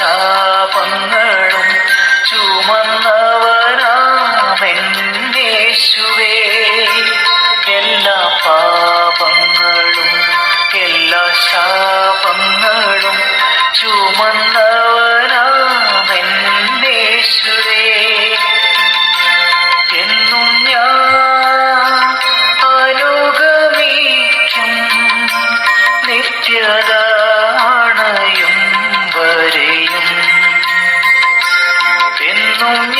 शापङ्ग Amen.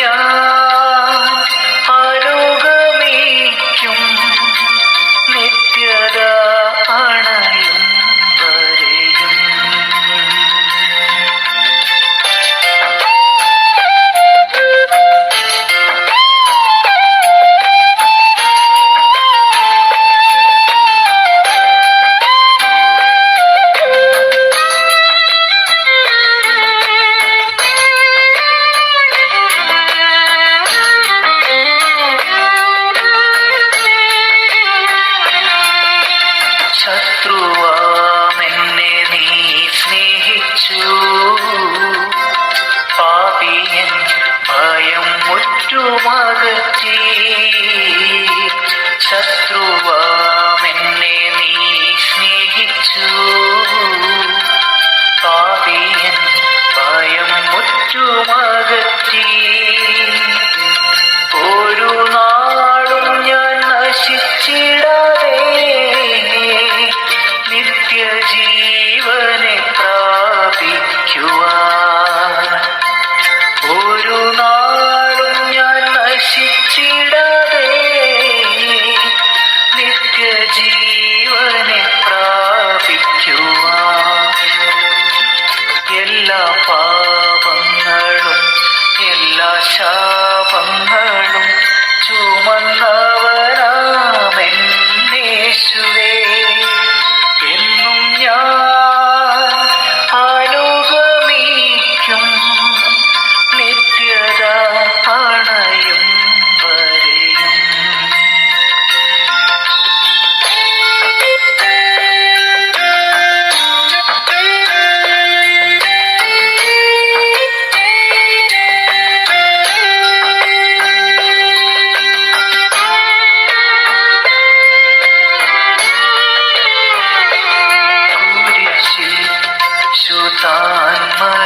you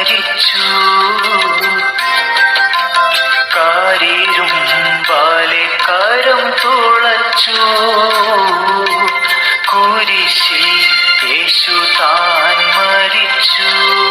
മരിച്ചു. കാരീരും ബാലിക്കാരം തുളച്ചു. കുരിശിൽ യേശു താൻ മരിച്ചു.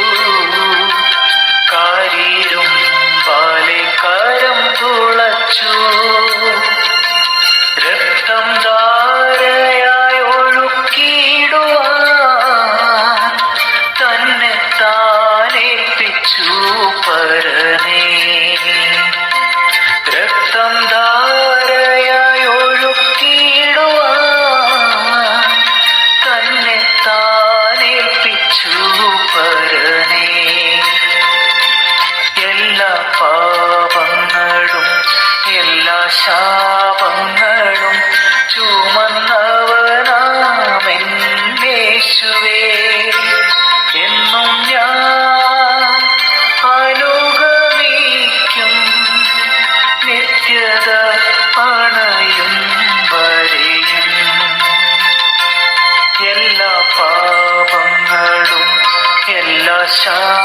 Show.